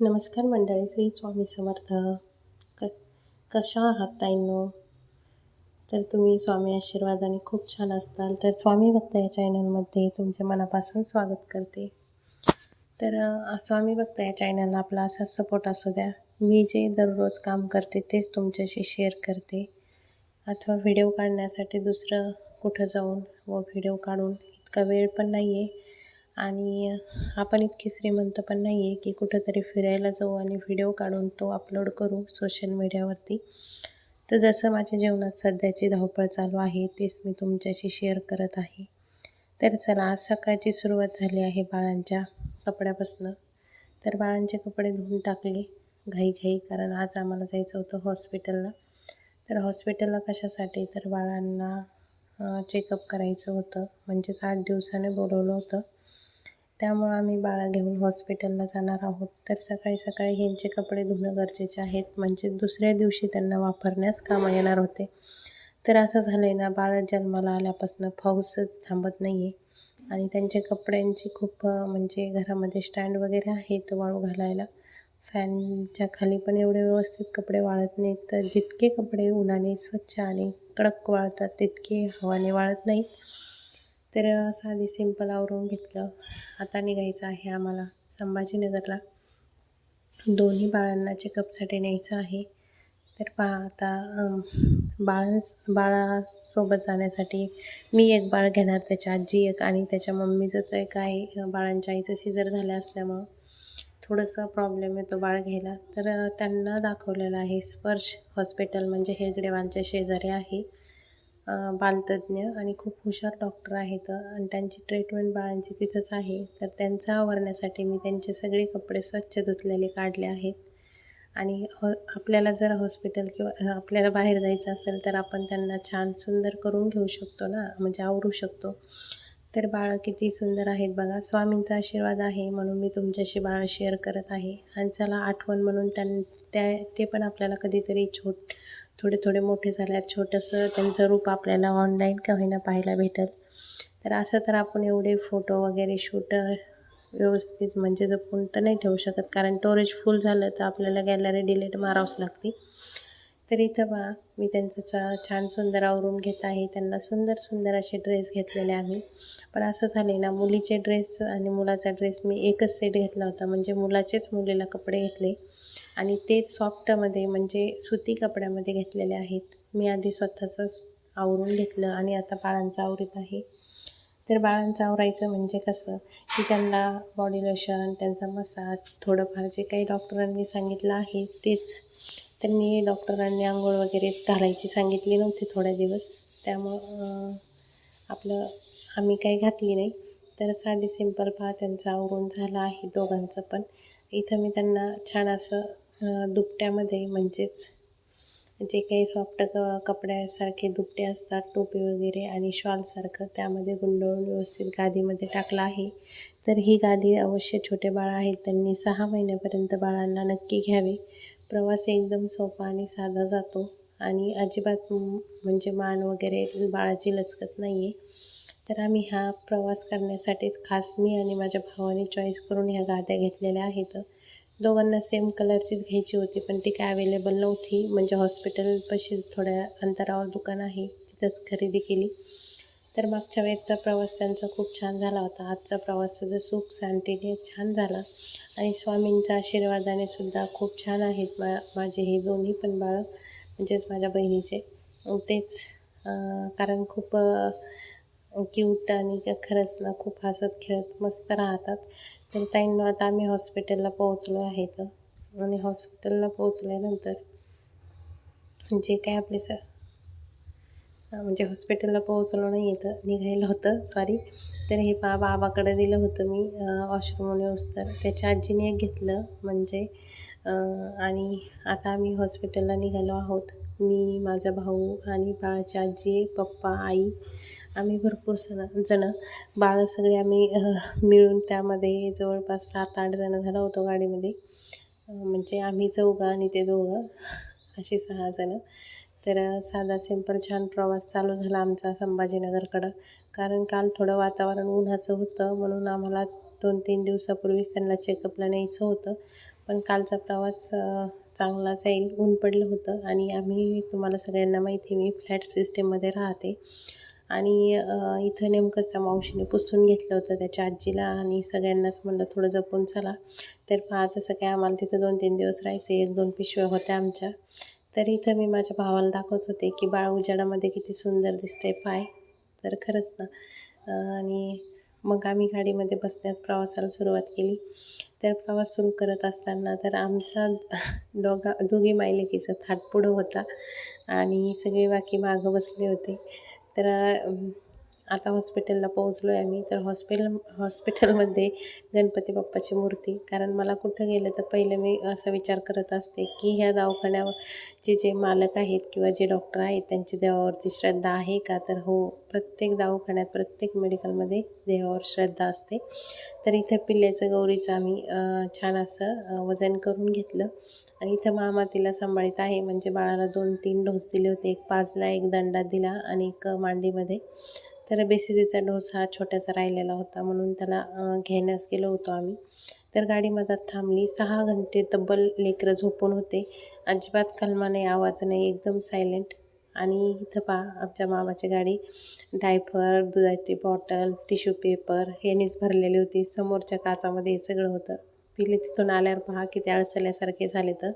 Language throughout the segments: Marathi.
नमस्कार मंडळी श्री स्वामी समर्थ. क कशा आहात ताईंनो? तर तुम्ही स्वामी आशीर्वादाने खूप छान असताल. तर स्वामी भक्त या चॅनलमध्ये तुमचे मनापासून स्वागत करते. तर स्वामी भक्त या चॅनलला आपला असाच सपोर्ट असू द्या. मी जे दररोज काम करते तेच तुमच्याशी शेअर करते. अथवा व्हिडिओ काढण्यासाठी दुसरं कुठं जाऊन व व्हिडिओ काढून इतका वेळ पण नाही आहे आणि आपण इतकी श्रीमंत पण नाही आहे की कुठंतरी फिरायला जाऊ आणि व्हिडिओ काढून तो अपलोड करू सोशल मीडियावरती तर जसं माझ्या जीवनात सध्याची धावपळ चालू आहे तेच मी तुमच्याशी शेअर करत आहे. तर चला आज सकाळची सुरुवात झाली आहे बाळांच्या कपड्यापासनं. तर बाळांचे कपडे धुवून टाकले घाईघाई कारण आज आम्हाला जायचं होतं हॉस्पिटलला तर हॉस्पिटलला कशासाठी? तर बाळांना चेकअप करायचं होतं. म्हणजेच आठ दिवसाने बोलवलं होतं. त्यामुळं आम्ही बाळा घेऊन हॉस्पिटलला जाणार आहोत. तर सकाळी सकाळी ह्यांचे कपडे धुणं गरजेचे आहेत. म्हणजे दुसऱ्या दिवशी त्यांना वापरण्यास कामं येणार होते. तर असं झालं आहे ना बाळ जन्माला आल्यापासून पाऊसच थांबत नाही आहे आणि त्यांच्या कपड्यांची खूप म्हणजे घरामध्ये स्टँड वगैरे आहेत वाळू घालायला. फॅनच्या खाली पण एवढे व्यवस्थित कपडे वाळत नाहीत. तर जितके कपडे उन्हाने स्वच्छ आणि कडक वाळतात तितके हवाने वाळत नाहीत. तर साधी सिंपल आवरून घेतलं. आता निघायचं आहे आम्हाला संभाजीनगरला. दोन्ही बाळांना चेकअपसाठी न्यायचं आहे. तर पहा आता अम, बाळासोबत जाण्यासाठी मी एक बाळ घेणार. त्याच्या आजी एक आणि त्याच्या मम्मीचं तर एक आहे. बाळांच्या आईचं सिजर झालं असल्यामुळं थोडंसं प्रॉब्लेम येतो बाळ घ्यायला. तर त्यांना दाखवलेलं आहे स्पर्श हॉस्पिटल म्हणजे हेगडेवालच्या शेजारी आहे. बालतज्ज्ञ बालतज्ञ आणि खूप हुशार डॉक्टर आहेत आणि त्यांची ट्रीटमेंट बाळांची तिथंच आहे. तर त्यांचं आवरण्यासाठी मी त्यांचे सगळे कपडे स्वच्छ धुतलेले काढले आहेत. आणि हॉ आपल्याला जर हॉस्पिटल किंवा आपल्याला बाहेर जायचं असेल तर आपण त्यांना छान सुंदर करून घेऊ शकतो ना म्हणजे आवरू शकतो. तर बाळं किती सुंदर आहेत बघा. स्वामींचा आशीर्वाद आहे म्हणून मी तुमच्याशी बाळं शेअर करत आहे. आणि चला आठवण म्हणून त्यां त्या ते पण आपल्याला कधीतरी छोट थोडे थोडे मोठे झाल्यावर छोटंसं त्यांचं रूप आपल्याला ऑनलाईन का होईना पाहायला भेटल तर असं तर आपण एवढे फोटो वगैरे शूट व्यवस्थित म्हणजे जपून तर नाही ठेवू शकत कारण स्टोरेज फुल झालं तर आपल्याला गॅलरी डिलीट मारावंच लागते. तर इथं बा मी त्यांचं छा छान सुंदर आवरून घेत आहे. त्यांना सुंदर सुंदर असे ड्रेस घेतलेले आम्ही. पण असं झाले ना मुलीचे ड्रेस आणि मुलाचा ड्रेस मी एकच सेट घेतला होता. म्हणजे मुलाचेच मुलीला कपडे घेतले. आणि तेच सॉफ्टमध्ये म्हणजे सुती कपड्यामध्ये घेतलेले आहेत. मी आधी स्वतःचंच आवरून घेतलं आणि आता बाळांचं आवरीत आहे. तर बाळांचं आवरायचं म्हणजे कसं? की त्यांना बॉडी लोशन त्यांचा मसाज थोडंफार जे काही डॉक्टरांनी सांगितलं आहे तेच. त्यांनी डॉक्टरांनी आंघोळ वगैरे घालायची सांगितली नव्हती थोड्या दिवस. त्यामुळं आपलं आम्ही काही घातली नाही. तर साधी सिंपल पहा त्यांचं आवरून झालं आहे दोघांचं पण. इथं मी त्यांना छान असं दुपट्यामध्ये म्हणजेच जे काही सॉफ्ट क कपड्यासारखे दुपटे असतात टोपी वगैरे आणि शॉलसारखं त्यामध्ये गुंडळून व्यवस्थित गादीमध्ये टाकलं आहे. तर ही गादी अवश्य छोटे बाळ आहेत त्यांनी सहा महिन्यापर्यंत बाळांना नक्की घ्यावे. प्रवास एकदम सोपा आणि साधा जातो आणि अजिबात म्हणजे मान वगैरे बाळाची लचकत नाही आहे तर आम्ही हा प्रवास करण्यासाठी खास मी आणि माझ्या भावाने चॉईस करून ह्या गाद्या घेतलेल्या आहेत. दोघांना सेम कलरचीच घ्यायची होती पण ती काय अवेलेबल नव्हती. म्हणजे हॉस्पिटलपाशी थोड्या अंतरावर दुकान आहे तिथंच खरेदी केली. तर मागच्या वेळेसचा प्रवास त्यांचा खूप छान झाला होता. आजचा प्रवाससुद्धा सुख शांतीने छान झाला. आणि स्वामींच्या आशीर्वादाने सुद्धा खूप छान आहेत मा माझे हे दोन्ही पण बाळं म्हणजेच माझ्या बहिणीचे. तेच कारण खूप क्यूट आणि खरंच ना खूप हसत खेळत मस्त राहतात. तर ताईंना आता आम्ही हॉस्पिटलला पोहोचलो आहेत आणि हॉस्पिटलला पोहोचल्यानंतर जे काय आपले स म्हणजे हॉस्पिटलला पोहोचलो नाही येतं निघायला होतं सॉरी तर हे बा बाबाकडे दिलं होतं मी वॉशरूम तर त्याच्या आजीने एक घेतलं म्हणजे आणि आता आम्ही हॉस्पिटलला निघालो आहोत. मी माझा भाऊ आणि बाळाची आजी पप्पा आई आम्ही भरपूर सण जणं बाळं सगळे आम्ही मिळून त्यामध्ये जवळपास सात आठ जणं झालो होतो गाडीमध्ये. म्हणजे आम्ही चौघं आणि ते दोघं असे सहा जणं. तर साधा सिंपल छान प्रवास चालू झाला आमचा संभाजीनगरकडं. कारण काल थोडं वातावरण उन्हाचं होतं म्हणून आम्हाला दोन तीन दिवसापूर्वीच त्यांना चेकअपला न्यायचं होतं. पण कालचा प्रवास चांगला जाईल ऊन पडलं होतं आणि आम्ही तुम्हाला सगळ्यांना माहिती आहे मी फ्लॅट सिस्टीममध्ये राहते. आणि इथं नेमकंच त्या मावशीने पुसून घेतलं होतं त्याच्या आजीला आणि सगळ्यांनाच म्हणलं थोडं जपून चला. तर पहा तसं काय आम्हाला तिथं दोन तीन दिवस राहायचे एक दोन पिशव्या होत्या आमच्या. तर इथं मी माझ्या भावाला दाखवत होते की बाळ उजाडामध्ये किती सुंदर दिसते पाय. तर खरंच ना. आणि मग आम्ही गाडीमध्ये बसण्यास प्रवासाला सुरुवात केली. तर प्रवास सुरू करत असताना तर आमचा दोघा दोघी मायलेकीचा थाट पुढं होता आणि सगळे बाकी मागं बसले होते. तर आता हॉस्पिटलला पोहोचलो आहे आम्ही. तर हॉस्पिटल हॉस्पिटलमध्ये गणपती बाप्पाची मूर्ती. कारण मला कुठं गेलं तर पहिलं मी असा विचार करत असते की ह्या दवाखान्याचे जे मालक आहेत किंवा जे डॉक्टर आहेत त्यांची देवावरती श्रद्धा आहे का? तर हो प्रत्येक दवाखान्यात प्रत्येक मेडिकलमध्ये देवावर श्रद्धा असते. तर इथं पिल्ल्याचं गौरीचं आम्ही छान असं वजन करून घेतलं. आणि इथं मामा तिला सांभाळीत आहे. म्हणजे बाळाला दोन तीन डोस दिले होते. एक पाजला एक दंडात दिला आणि एक मांडीमध्ये. तर बेसिसीचा डोस हा छोट्याचा राहिलेला होता म्हणून त्याला घेण्यास गेलो होतो आम्ही. तर गाडी मधात थांबली. सहा घंटे तब्बल लेकरं झोपून होते. अजिबात कलमा नाही आवाज नाही एकदम सायलेंट. आणि इथं पहा आमच्या मामाची गाडी डायपर दुधाची बॉटल टिश्यू पेपर ह्यानीच भरलेली होती. समोरच्या काचामध्ये हे सगळं होतं. पिले तिथून आल्यावर पहा किती आळसल्यासारखे झाले तर.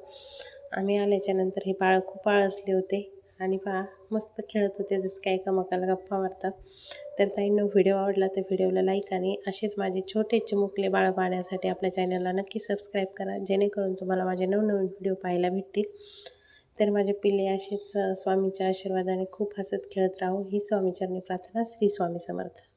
आम्ही आल्याच्यानंतर हे बाळ खूप आळसले होते. आणि पहा मस्त खेळत होते जसं काय एकामेकाला गप्पा मारतात. तर ताईंनो व्हिडिओ आवडला तर व्हिडिओला लाईक आणि असेच माझे छोटे चिमुकले बाळ पाहण्यासाठी आपल्या चॅनलला नक्की सबस्क्राईब करा. जेणेकरून तुम्हाला माझे नवनवीन व्हिडिओ पाहायला भेटतील. तर माझे पिल्ले असेच स्वामीच्या आशीर्वादाने खूप हसत खेळत राहू. ही स्वामीचरणी प्रार्थना श्री स्वामी समर्थ.